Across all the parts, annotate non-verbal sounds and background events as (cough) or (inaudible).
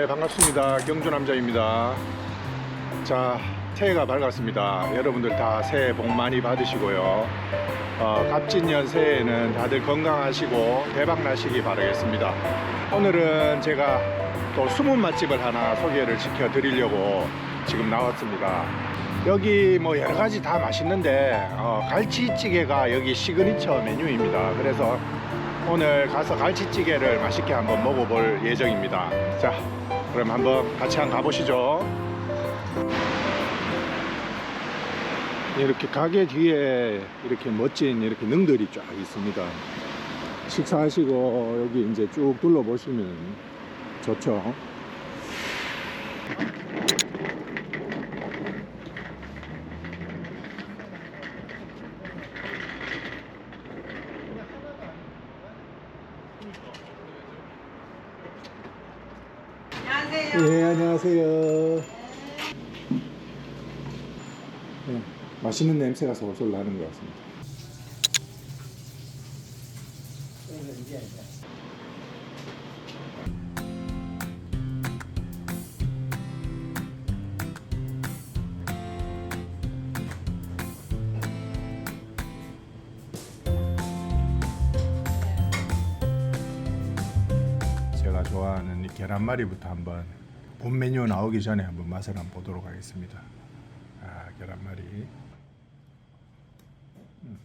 네, 반갑습니다. 경주 남자입니다. 자, 새해가 밝았습니다. 여러분들 다 새해 복 많이 받으시고요. 어, 갑진년 새해에는 다들 건강하시고 대박 나시기 바라겠습니다. 오늘은 제가 또 숨은 맛집을 하나 소개를 시켜 드리려고 지금 나왔습니다. 여기 뭐 여러 가지 다 맛있는데 어, 갈치찌개가 여기 시그니처 메뉴입니다. 그래서 오늘 가서 갈치찌개를 맛있게 한번 먹어볼 예정입니다. 자, 그럼 한번 같이 한번 가보시죠. 이렇게 가게 뒤에 이렇게 멋진 이렇게 능들이 쫙 있습니다. 식사하시고 여기 이제 쭉 둘러보시면 좋죠. 안녕하세요. 예, 안녕하세요. 네, 맛있는 냄새가 솔솔 나는 것 같습니다. 계란말이부터 한번 본 메뉴 나오기 전에 한번 맛을 한번 보도록 하겠습니다. 아, 계란말이. 음.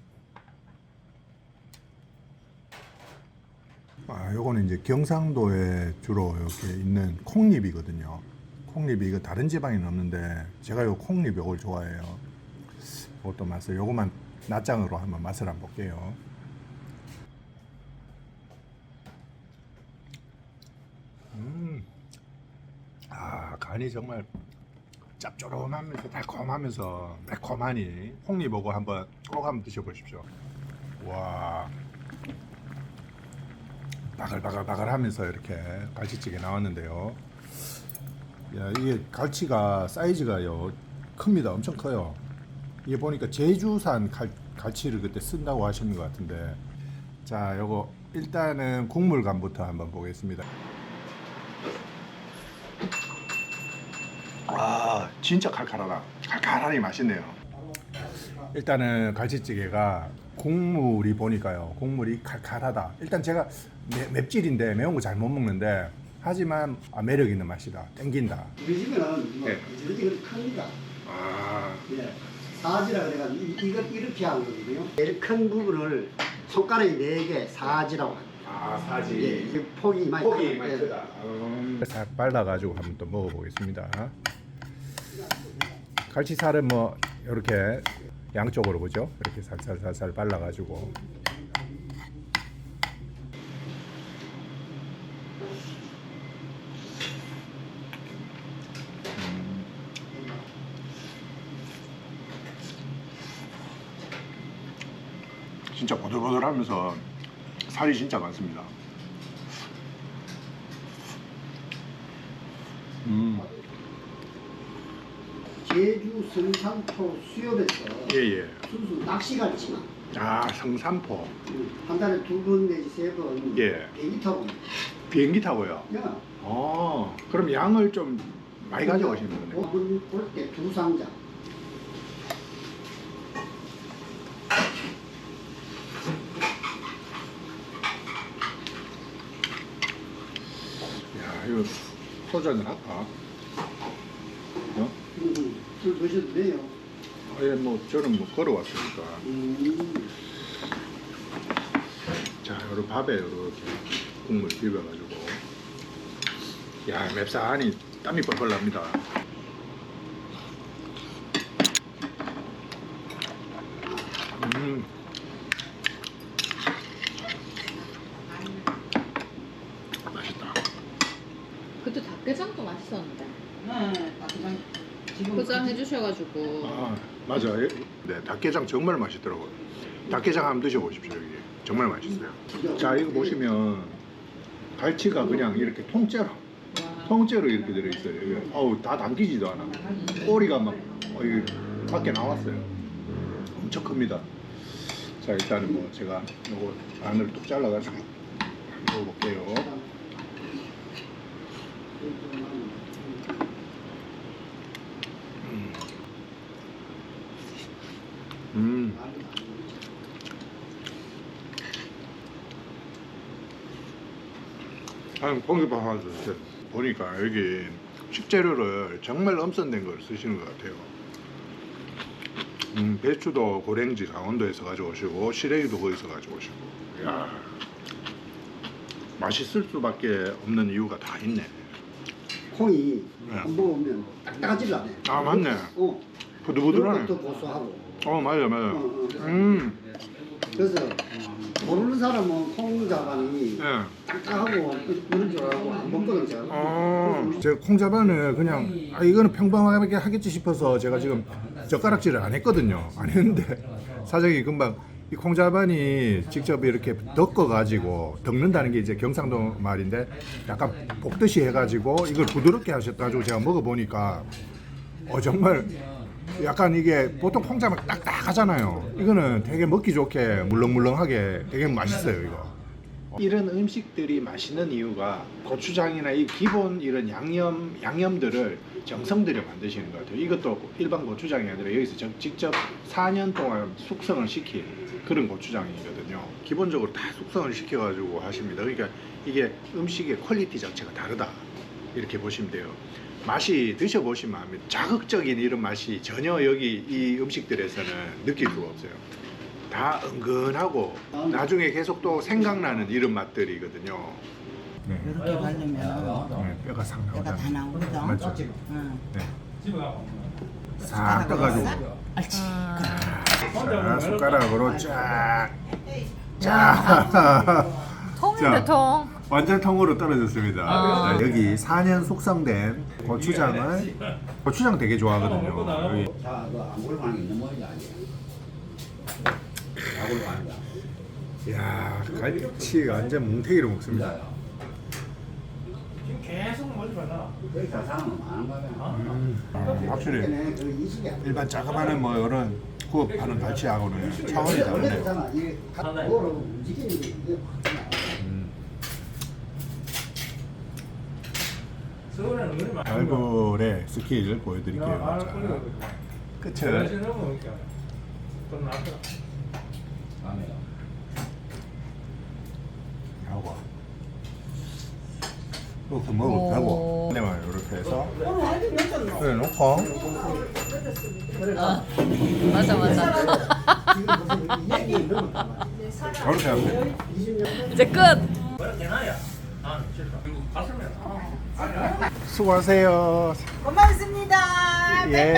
아, 요거는 이제 경상도에 주로 이렇게 있는 콩잎이거든요. 콩잎이 이거 다른 지방에는 없는데 제가 요 콩잎 요걸 좋아해요. 그것도 맛을 요거만 낱장으로 한번 맛을 한번 볼게요. 음. 아 간이 정말 짭조름하면서 달콤하면서 매콤하니 홍리보고 한번 꼭 한번 드셔보십시오. 와 바글바글바글하면서 이렇게 갈치찌개 나왔는데요. 야 이게 갈치가 사이즈가요 큽니다. 엄청 커요. 이게 보니까 제주산 갈, 갈치를 그때 쓴다고 하시는 것 같은데 자 요거 일단은 국물간부터 한번 보겠습니다. 아 진짜 칼칼하다 칼칼하니 맛있네요 일단은 갈치찌개가 국물이 보니까요 국물이 칼칼하다 일단 제가 매- 맵찔인데 매운 거 잘 못 먹는데 하지만 아, 매력 있는 맛이다 땡긴다 우리 집에는 뭐 예. 이렇게 큽니다. 아 예. 사지라 그래가지고 이- 이거 이렇게 한 거거든요. 제일 큰 부분을 손가락이 네 개 사지라고 합니다. 아, 예, 이게 폭이 많이. 많이 예. 크다 음. 잘 발라가지고 한번 또 먹어보겠습니다 갈치살은 뭐 이렇게 양쪽으로 보죠? 이렇게 살살살살 발라가지고. 진짜 보들보들하면서 살이 진짜 많습니다. 음, 제주 성산포 수협에서 예예. 순수 낚시갈치만 아 성산포. 음, 한 달에 두 번 내지 세 번 예. 비행기 타고 비행기 타고요. 야, 어, 그럼 양을 좀 많이 가져가시는 거네요. 볼때 두 상자. 야, 이거 소주 한잔 할까? 어? 음, 술 드셔도 돼요. 아예 뭐 저는 뭐 걸어왔으니까. 음, 자, 요런 밥에 이렇게 국물 비벼가지고. 야, 맵싸하니 땀이 뻘뻘 납니다. 음. 맛있다. 그때 닭게장도 맛있었는데 네, 지금 포장해 주셔가지고 아, 맞아요. 네, 닭게장 정말 맛있더라고요. 닭게장 한번 드셔보십시오, 여기. 정말 맛있어요. 자, 이거 보시면 갈치가 그냥 이렇게 통째로, 와, 통째로 이렇게 들어있어요. 이게. 어우, 다 담기지도 않아. 꼬리가 막, 어, 이게 밖에 나왔어요. 엄청 큽니다. 자, 일단은 뭐 제가 요거 안을 뚝 잘라가지고 먹어볼게요. 음, 하나 주세요. 보니까 여기 식재료를 정말 엄선된 걸 쓰시는 것 같아요. 음, 배추도 고랭지 강원도에서 가져오시고 시래기도 거기서 가져오시고. 야 맛있을 수밖에 없는 이유가 다 있네. 콩이 네. 안 먹으면 딱딱하지를 않아요. 아, 맞네. 어. 부들부들하네. 또 고소하고. 어 맞아요 맞아요. 어, 어. 음. 그래서 모르는 사람은 콩자반이 예. 딱딱하고 그런 줄 알고 안 먹거든 제가. 어, 제가 콩자반을 그냥 아 이거는 평범하게 하겠지 싶어서 제가 지금 젓가락질을 안 했거든요. 안 했는데 (laughs) 사장이 금방 이 콩자반이 직접 이렇게 덮어 가지고 덮는다는 게 이제 경상도 말인데 약간 볶듯이 해가지고 이걸 부드럽게 하셨다고 제가 먹어보니까 어 정말 약간 이게 보통 콩자반 딱딱하잖아요. 이거는 되게 먹기 좋게 물렁물렁하게 되게 맛있어요 이거. 이런 음식들이 맛있는 이유가 고추장이나 이 기본 이런 양념 양념들을 정성 들여 만드시는 것 같아요. 이것도 일반 고추장이 아니라 여기서 정- 직접 4년 동안 숙성을 시킨 그런 고추장이거든요. 기본적으로 다 숙성을 시켜가지고 하십니다. 그러니까 이게 음식의 퀄리티 자체가 다르다 이렇게 보시면 돼요. 맛이 드셔보시면 압니다. 자극적인 이런 맛이 전혀 여기 이 음식들에서는 느낄 수가 없어요. 다 은근하고 나중에 계속 또 생각나는 이런 맛들이거든요. 네, 이렇게 바르면 뼈가 상 내가 다 나오거든. 맞죠? 응. 싹 떠가지고 옳지. 자, 숟가락으로 쫙, 쫙. 통인데 자. 통. 완전 통으로 떨어졌습니다. 자, 여기 4년 숙성된 고추장을 고추장 되게 좋아하거든요. 여기 자, 그 안 골고하는 게 있는 모양이 아니에요. 안 골고하는 거. 야 갈치 완전 뭉태기로 먹습니다. 여기 다 사람은 많은 거야. 음, 확실히 그때는 그 인식이 안 돼. 일반 작업하는 뭐 이런 구업하는 갈치하고는 차원이 원래 다르네요. 그잖아. 이게 그거를 움직이는 게 이게 음. 얼굴에 스킬 보여드릴게요. 자, 끝을. 하고 이렇게 먹어도 되고. 근데만 이렇게 해서. 그래 놓고. 어. 맞아 맞아. 이렇게 하면 돼. 이제 끝. 수고하세요. 고맙습니다. 예.